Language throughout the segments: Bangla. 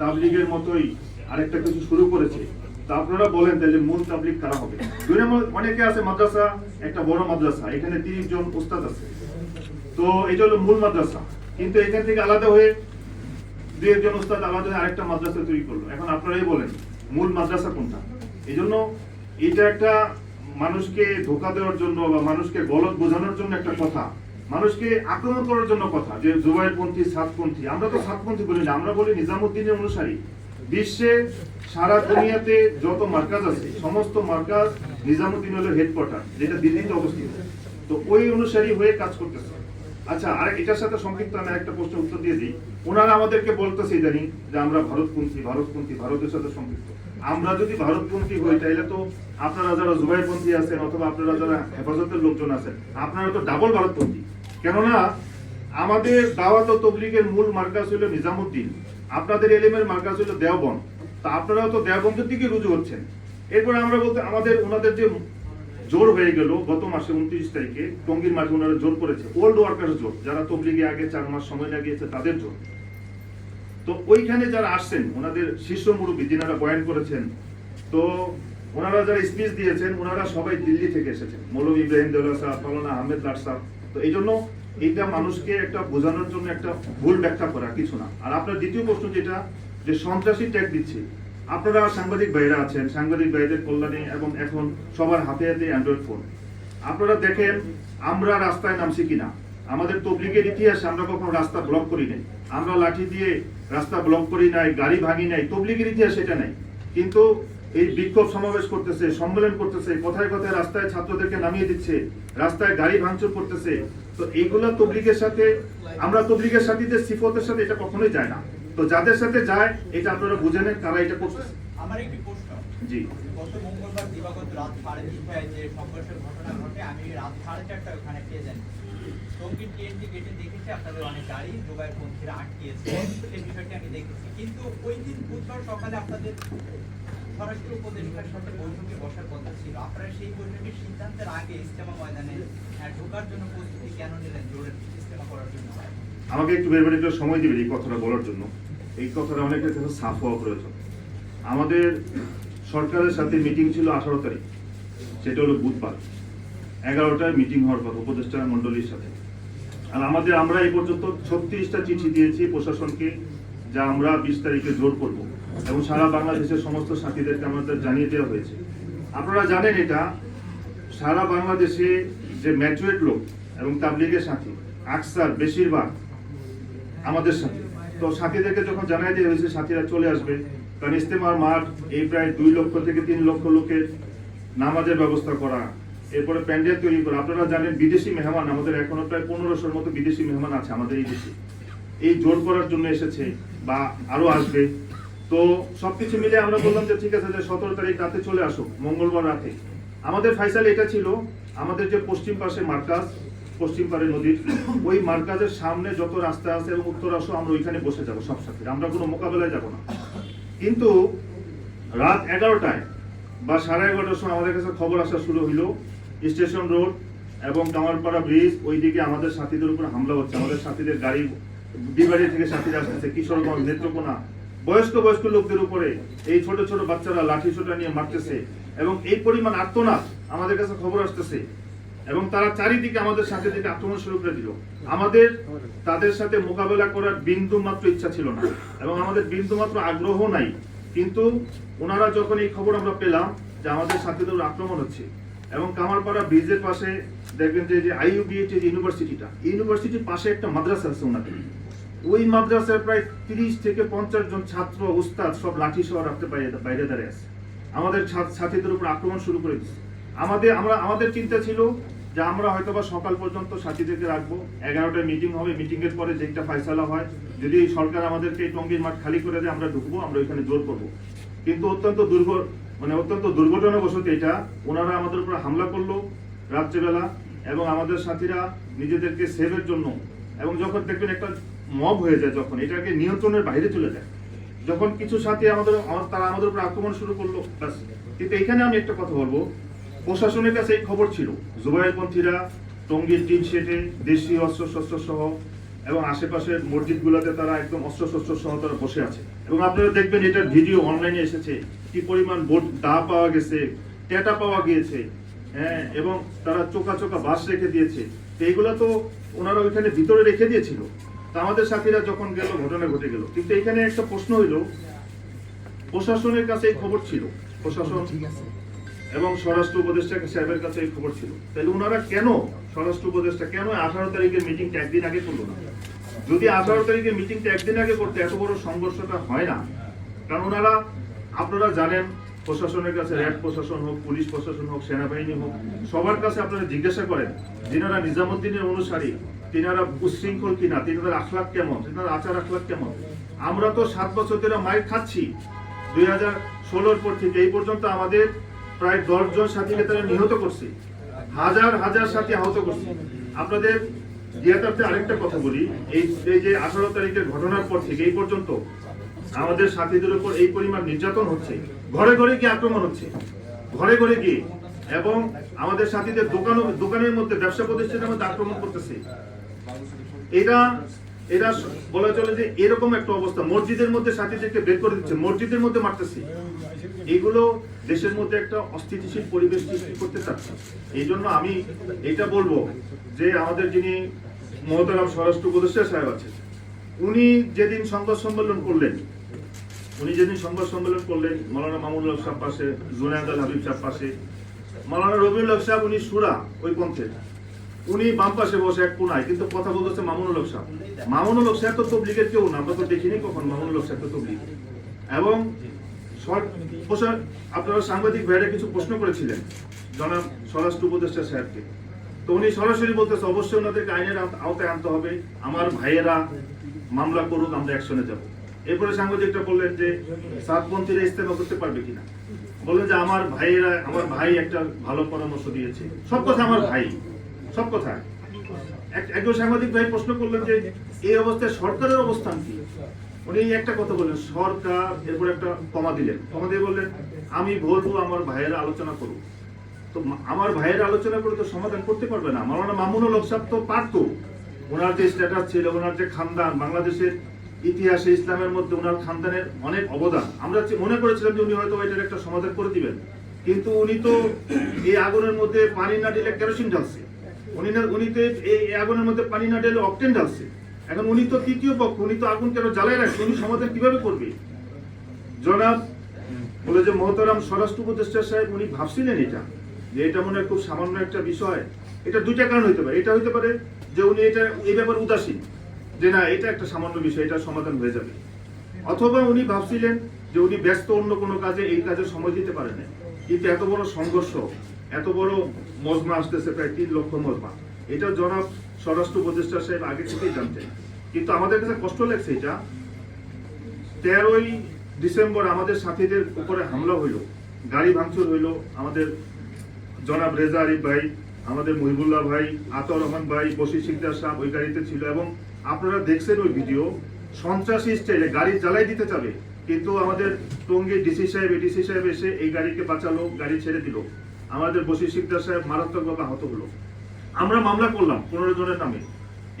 তাবলিগের মতোই আরেকটা কিছু শুরু করেছে। তা আপনারা বলেন তাহলে মূল তাবলিগ কারা হবে? দুই নম্বর অনেকে আছে, মাদ্রাসা, একটা বড় মাদ্রাসা, এখানে তিরিশ জন উস্তাদ আছে। তো এটা হলো মূল মাদ্রাসা। কিন্তু এখান থেকে আলাদা হয়ে দুই একজন উস্তাদ আলাদা হয়ে আরেকটা মাদ্রাসা তৈরি করল। এখন আপনারাই বলেন, মূল মাদ্রাসা কোনটা? এই জন্য এটা একটা মানুষকে ধোকা দেওয়ার জন্য বা মানুষকে গলত বোঝানোর জন্য একটা কথা। মানুষকে আক্রমণ করার জন্য কথা, যে জুবাইরপন্থী সাতপন্থী, আমরা তো সাতপন্থী বলি না, আমরা বলি নিজামুদ্দিনের অনুসারী। বিশ্বে সারা দুনিয়াতে যত মার্কাজ আছে, সমস্ত মার্কাজ নিজামুদ্দিন হলো হেডকোয়ার্টার যেটা দিল্লিতে অবস্থিত। তো ওই অনুসারী হয়ে কাজ করতেছে। আচ্ছা আর এটার সাথে সম্পৃক্ত আমি একটা প্রশ্নের উত্তর দিয়ে দিই। ওনারা আমাদেরকে বলতেছে ইদানিং যে আমরা ভারতপন্থী ভারতপন্থী, ভারতের সাথে সম্পৃক্ত আমরা যদি ভারতপন্থী হই তাহলে তো আপনারা যারা জুবাইরপন্থী আছেন অথবা আপনারা যারা হেফাজতের লোকজন আছেন, আপনারা তো ডাবল ভারতপন্থী। কেননা, আমাদের দাওয়াত ও তবলিগের মূল মার্কাজ হলো নিজামুদ্দিন। আপনাদের এলিমের মার্কাজ হলো দেওবন তা আপনারাও তো দেওবন্দের দিকে রুজু হচ্ছেন। এরপরে আমরা বলতে, আমাদের ওনাদের যে জোর হয়ে গেল গত মাসে উনত্রিশ তারিখে, টঙ্গীর মাঠে ওনারা জোর করেছে ওল্ড ওয়ার্কার্স জোর। যারা তবলিগে আগে চার মাস সময় লাগিয়েছে, তাদের জোর। তো ওইখানে যারা আসছেন, ওনাদের শীর্ষ মুরব্বী যিনারা বয়ান করেছেন, তো ওনারা যারা স্পিচ দিয়েছেন, ওনারা সবাই দিল্লি থেকে এসেছেন। মৌলভী ইব্রাহিম দেওয়া সাহেব মৌলানা আহমেদ লাট সাহেব তো এই জন্য এটা মানুষকে একটা বোঝানোর জন্য একটা ভুল ব্যাখ্যা করা, কিছু না। আর আপনার দ্বিতীয় প্রশ্ন যেটা, যে সন্ত্রাসী ট্যাগ দিচ্ছে। আপনারা সাংবাদিক ভাইরা আছেন, সাংবাদিক ভাইদের কল্যাণে এবং এখন সবার হাতে হাতে অ্যান্ড্রয়েড ফোন আপনারা দেখেন, আমরা রাস্তায় নামছি কিনা? আমাদের তবলিগের ইতিহাসে আমরা কখনো রাস্তা ব্লক করি নাই। আমরা লাঠি দিয়ে রাস্তা ব্লক করি নাই, গাড়ি ভাঙি নাই, তবলিগের ইতিহাস এটা নাই। কিন্তু এই বিক্ষোভ সমাবেশ করতেছে সম্মেলন করতেছে কোথায় কোথায় রাস্তায় ছাত্রদেরকে নামিয়ে দিচ্ছে রাস্তায় গাড়ি ভাঙচুর করতেছে। তো এইগুলো তবলিগের সাথে আমরা তবলিগের সাথীদের সিফতের সাথে এটা কখনোই যায় না। তো যাদের সাথে যায় এটা আপনারা বুঝে নেন তারা এটা করতেছে আমার একটি প্রশ্ন। জি। গত মঙ্গলবার দিবাগত রাত সাড়ে তিনটায় যে সংঘর্ষের ঘটনা ঘটে আমি রাত সাড়ে চারটায় ওখানে পেয়ে যাই। টঙ্গীর টিএনটি গেটে দেখেছি আপনাদের অনেক গাড়ি জোগাড় পন্থীরা আটকিয়েছে। সেই বিষয়টি আমি দেখেছি। কিন্তু ওই দিন বুধবার সকালে আপনাদের স্বরাষ্ট্র উপদেষ্টার সাথে বৈঠকে বসার কথা ছিল। আপনারা সেই বৈঠকের সিদ্ধান্তের আগে ইস্তেমা ময়দানে ঢোকার জন্য প্রস্তুতি কেন নিলেন? জোরের ইস্তেমা করার জন্য। আমাকে একটু বেরবার একটু সময় দিবেন এই কথাটা বলার জন্য। এই কথাটা অনেকের কাছে সাফ হওয়া প্রয়োজন। আমাদের সরকারের সাথে মিটিং ছিল আঠারো তারিখ। সেটা হলো বুধবার। এগারোটায় মিটিং হওয়ার কথা উপদেষ্টা মন্ডলীর সাথে। আর আমাদের আমরা এই পর্যন্ত ছত্রিশটা চিঠি দিয়েছি প্রশাসনকে, যা আমরা বিশ তারিখে জোর করব। এবং সারা বাংলাদেশের সমস্ত সাথীদেরকে আমাদের জানিয়ে দেওয়া হয়েছে। আপনারা জানেন এটা, সারা বাংলাদেশে যে ম্যাচুয়েট লোক এবং তাবলিগের সাথী, আকসার বেশিরভাগ আমাদের সাথে। তো সাথীদেরকে যখন জানাই দেওয়া হয়েছে, সাথীরা চলে আসবে। কারণ ইস্তেমার মাঠ এই প্রায় দুই লক্ষ থেকে তিন লক্ষ লোকের নামাজের ব্যবস্থা করা, এরপরে প্যান্ডেল তৈরি করা। আপনারা জানেন বিদেশি মেহমান, আমাদের এখনও প্রায় পনেরোশোর মতো বিদেশি মেহমান আছে আমাদের এই দেশে। এই জোর করার জন্য এসেছে বা আরও আসবে। তো সবকিছু মিলে আমরা বললাম যে ঠিক আছে, যে সতেরো তারিখ রাতে চলে আসো মঙ্গলবার রাতে। আমাদের ফাইসাল এটা ছিল, আমাদের যে পশ্চিম পাশে মার্কাজ, পশ্চিম পারে নদীর, ওই মার্কাজের সামনে যত রাস্তা আছে এবং উত্তর আসো, আমরা ওইখানে বসে যাব সব সাথে। আমরা কোনো মোকাবেলায় যাব না। কিন্তু রাত এগারোটায় বা সাড়ে এগারোটার সময় আমাদের কাছে খবর আসা শুরু হইল, স্টেশন রোড এবং কামারপাড়া ব্রিজ, ওইদিকে আমাদের সাথীদের উপর হামলা হচ্ছে। আমাদের সাথীদের গাড়ি বিবাড়ি থেকে সাথীরা আসতেছে, কিশোরগঞ্জ, নেত্রকোনা বয়স্ক বয়স্ক লোকদের উপরে এই ছোট ছোট বাচ্চারা লাঠি ছোটা নিয়ে মারতেছে এবং এই পরিমাণ আর্তনাদ আমাদের কাছে খবর আসতেছে এবং তারা চারিদিকে আমাদের সাথে দিকে আক্রমণ শুরু করে দিল। আমাদের, তাদের সাথে মোকাবেলা করার বিন্দু মাত্র ইচ্ছা ছিল না এবং আমাদের বিন্দু মাত্র আগ্রহ নাই। কিন্তু ওনারা যখন এই খবর আমরা পেলাম যে আমাদের সাথীদের উপর আক্রমণ হচ্ছে এবং কামারপাড়া ব্রিজের পাশে দেখবেন যে যে ইউনিভার্সিটিটা ইউনিভার্সিটির পাশে একটা মাদ্রাসা আছে ওনাদের। ওই মাদ্রাসায় প্রায় তিরিশ থেকে পঞ্চাশ জন ছাত্র, উস্তাদ সব লাঠি সহ রাখতে বাইরে দাঁড়িয়ে আছে। আমাদের ছাত্রীদের উপর আক্রমণ শুরু করে দিচ্ছে আমাদের আমরা আমাদের চিন্তা ছিল যে আমরা হয়তো বা সকাল পর্যন্ত সাথীদেরকে রাখব, এগারোটায় মিটিং হবে মিটিং এর পরে যেটা ফয়সালা হয়, যদি সরকার আমাদেরকে এই টঙ্গীর মাঠ খালি করে দেয়, আমরা ঢুকবো, আমরা ওইখানে জোর করব। কিন্তু অত্যন্ত দুর্ঘ মানে অত্যন্ত দুর্ঘটনাবশত এটা ওনারা আমাদের উপর হামলা করল রাত্রেবেলা, এবং আমাদের সাথীরা নিজেদেরকে সেভের জন্য, এবং যখন দেখবেন একটা মব হয়ে যায় যখন, এটাকে নিয়ন্ত্রণের বাইরে চলে যায়। যখন কিছু সাথী আমাদের তারা আমাদের উপর আক্রমণ শুরু করল কিন্তু এখানে আমি একটা কথা বলব, প্রশাসনের কাছে এই খবর ছিল। জুবাইরপন্থীরা, টঙ্গীর টিন দেশীয় অস্ত্র শস্ত্র সহ, এবং আশেপাশের মসজিদগুলোতে তারা একদম অস্ত্র শস্ত্র সহ তারা বসে আছে। এবং আপনারা দেখবেন এটার ভিডিও অনলাইনে এসেছে, কি পরিমাণ ভোট দা পাওয়া গেছে, টেটা পাওয়া গিয়েছে হ্যাঁ এবং তারা চোকা চোকা বাস রেখে দিয়েছে। তো এইগুলো তো ওনারা ওইখানে ভিতরে রেখে দিয়েছিল। তা আমাদের সাথীরা যখন গেল ঘটনা ঘটে গেল। কিন্তু এখানে একটা প্রশ্ন হইল প্রশাসনের কাছে এই খবর ছিল? প্রশাসন এবং স্বরাষ্ট্র উপদেষ্টা সাহেবের কাছে এই খবর ছিল। তাহলে ওনারা কেন স্বরাষ্ট্র উপদেষ্টা কেন আঠারো তারিখের মিটিংটা একদিন আগে করল না? যদি আঠারো তারিখের মিটিংটা একদিন আগে করতে এত বড় সংঘর্ষটা হয় না কারণ ওনারা আপনারা জানেন প্রশাসনের কাছে র্যাব প্রশাসন হোক পুলিশ প্রশাসন হোক সেনাবাহিনী হোক সবার কাছে আপনারা জিজ্ঞাসা করেন যিনারা নিজামুদ্দিনের অনুসারী তিনারা উশৃঙ্খল কিনা, তিনাদের আখলাক কেমন তিনাদের আচার আখলাক কেমন? আমরা তো সাত বছর ধরে মাইর খাচ্ছি। দুই হাজার ষোলোর পর থেকে এই পর্যন্ত আমাদের প্রায় দশজন সাথীকে তারা নিহত করছে। হাজার হাজার সাথী আহত করছে। আপনাদের জিয়াতার্থে আরেকটা কথা বলি, এই যে আঠারো তারিখের ঘটনার পর থেকে এই পর্যন্ত আমাদের সাথীদের উপর এই পরিমাণ নির্যাতন হচ্ছে। ঘরে ঘরে গিয়ে আক্রমণ হচ্ছে। ঘরে ঘরে গিয়ে এবং আমাদের সাথীদের দোকান দোকানের মধ্যে, ব্যবসা প্রতিষ্ঠানের মধ্যে আক্রমণ করতেছে। এটা এটা বলা চলে যে এরকম একটা অবস্থা। মসজিদের মধ্যে সাথীদেরকে বের করে দিচ্ছে, মসজিদের মধ্যে এগুলো দেশের মধ্যে একটা অস্থিতিশীল পরিবেশ সৃষ্টি করতে চাচ্ছে। এই জন্য আমি এটা বলব যে আমাদের যিনি মহতারাম স্বরাষ্ট্র উপদেষ্টা সাহেব আছেন, উনি যেদিন সংবাদ সম্মেলন করলেন, উনি যেদিন সংবাদ সম্মেলন করলেন, মৌলানা মামুল সাহেব পাশে, জুনায়দ আল হাবিব সাহেব পাশে, মৌলানা রবিউল সাহেব, উনি সুরা ওই পন্থের উনি বাম পাশে বসে এক কোনায়, কিন্তু কথা বলতেছে মামুনুল হক সাহেব। মামুনুল হক সাহেব তো তবলিগের কেউ না, আমরা তো দেখিনি কখন মামুনুল হক সাহেব তো তবলিগ। এবং আপনারা সাংবাদিক ভাইরা কিছু প্রশ্ন করেছিলেন, জনাব স্বরাষ্ট্র উপদেষ্টা সাহেবকে। তো উনি সরাসরি বলতেছে, অবশ্যই ওনাদেরকে আইনের আওতায় আনতে হবে, আমার ভাইয়েরা মামলা করুক, আমরা অ্যাকশনে যাব। এরপরে সাংবাদিকটা বললেন যে, সাতপন্থীরা ইস্তেমা করতে পারবে কিনা? বললেন যে, আমার ভাইয়েরা আমার ভাই একটা ভালো পরামর্শ দিয়েছে। সব কথা আমার ভাই। সব কথা। এক- একজন সাংবাদিক ভাই প্রশ্ন করলেন যে, এই অবস্থায় সরকারের অবস্থান কি? উনি একটা কথা বললেন, সরকার, এরপর একটা কমা দিলেন। কমা দিয়ে বললেন, আমি বলব, আমার ভাইয়েরা আলোচনা করুক। তো আমার ভাইয়ের আলোচনা করে তো সমাধান করতে পারবে না। মাওলানা মামুনুল হক সাহেব তো পারতো। ওনার যে স্ট্যাটাস ছিল, ওনার যে খানদান, বাংলাদেশের ইতিহাসে, ইসলামের মধ্যে ওনার খানদানের অনেক অবদান। আমরা মনে করেছিলাম যে উনি হয়তো এটার একটা সমাধান করে দিবেন। কিন্তু উনি তো এই আগুনের মধ্যে পানি না দিলে কেরোসিন ঢালছে। উনি না উনি তো এই আগুনের মধ্যে পানি না ঢেলে অকটেন ঢালছে। এখন উনি তো তৃতীয় পক্ষ, উনি তো আগুন কেন জ্বালায় রাখছে? উনি সমাধান কীভাবে করবে? জনাব, বলে যে মহতারাম স্বরাষ্ট্র উপদেষ্টা সাহেব, উনি ভাবছিলেন এটা, যে এটা মনে হয় খুব সামান্য একটা বিষয়। এটা দুইটা কারণ হইতে পারে। এটা হইতে পারে যে উনি এটা এই ব্যাপারে উদাসীন, যে না, এটা একটা সামান্য বিষয়, এটা সমাধান হয়ে যাবে। অথবা উনি ভাবছিলেন যে উনি ব্যস্ত অন্য কোনো কাজে, এই কাজে সময় দিতে পারেন কিন্তু এত বড় সংঘর্ষ এত বড় মজমা আসতেছে, প্রায় তিন লক্ষ মজমা। এটা জনাব স্বরাষ্ট্র উপদেষ্টা সাহেব আগে থেকেই জানতেন। কিন্তু আমাদের কাছে কষ্ট লাগছে এটা। তেরোই ডিসেম্বর আমাদের সাথীদের উপরে হামলা হইল, গাড়ি ভাঙচুর হইল। আমাদের জনাব রেজা আরিফ ভাই, আমাদের মহিবুল্লাহ ভাই আতর রহমান ভাই বশির সিকদার সাহেব ওই গাড়িতে ছিল। এবং আপনারা দেখছেন ওই ভিডিও, সন্ত্রাসী স্টাইলে গাড়ি জ্বালাই দিতে যাবে কিন্তু আমাদের টঙ্গী ডিসি সাহেব, এডিসি সাহেব এসে এই গাড়িকে বাঁচালো, গাড়ি ছেড়ে দিল। আমাদের বশির সিকদার সাহেব মারাত্মকভাবে আহত হলো। আমরা মামলা করলাম পনেরো জনের নামে।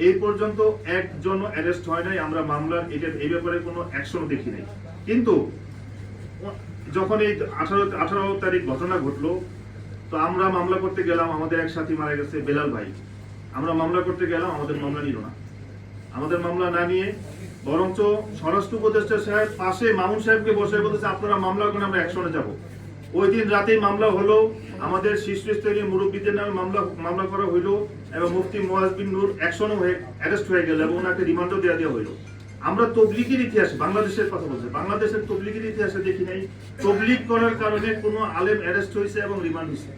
এই পর্যন্ত একজন অ্যারেস্ট হয় নাই, আমরা মামলার এটা, এই ব্যাপারে কোনো অ্যাকশন দেখি নাই। কিন্তু, যখন এই আঠারো আঠারো তারিখ ঘটনা ঘটলো, তো আমরা মামলা করতে গেলাম, আমাদের এক সাথী মারা গেছে, বেলাল ভাই। আমরা মামলা করতে গেলাম, আমাদের মামলা নিল না। আমাদের মামলা না নিয়ে, বরঞ্চ স্বরাষ্ট্র উপদেষ্টা সাহেব পাশে মামুন সাহেবকে বসে বলতেছে, আপনারা মামলা করেন, আমরা অ্যাকশনে যাব। ওই দিন রাতেই মামলা হলো আমাদের শীর্ষস্তরীয় মুরব্বীদের নামে মামলা মামলা করা হইল এবং মুফতি মোয়াজ বিন নূর অ্যাকশনও হয়ে অ্যারেস্ট হয়ে গেল এবং ওনাকে রিমান্ডও দেওয়া দেওয়া হইল। আমরা তবলিগের ইতিহাস, বাংলাদেশের কথা বলছি, বাংলাদেশের তবলিগের ইতিহাসে দেখি নাই। তবলিগ করার কারণে কোনো আলেম অ্যারেস্ট হয়েছে এবং রিমান্ড হয়েছে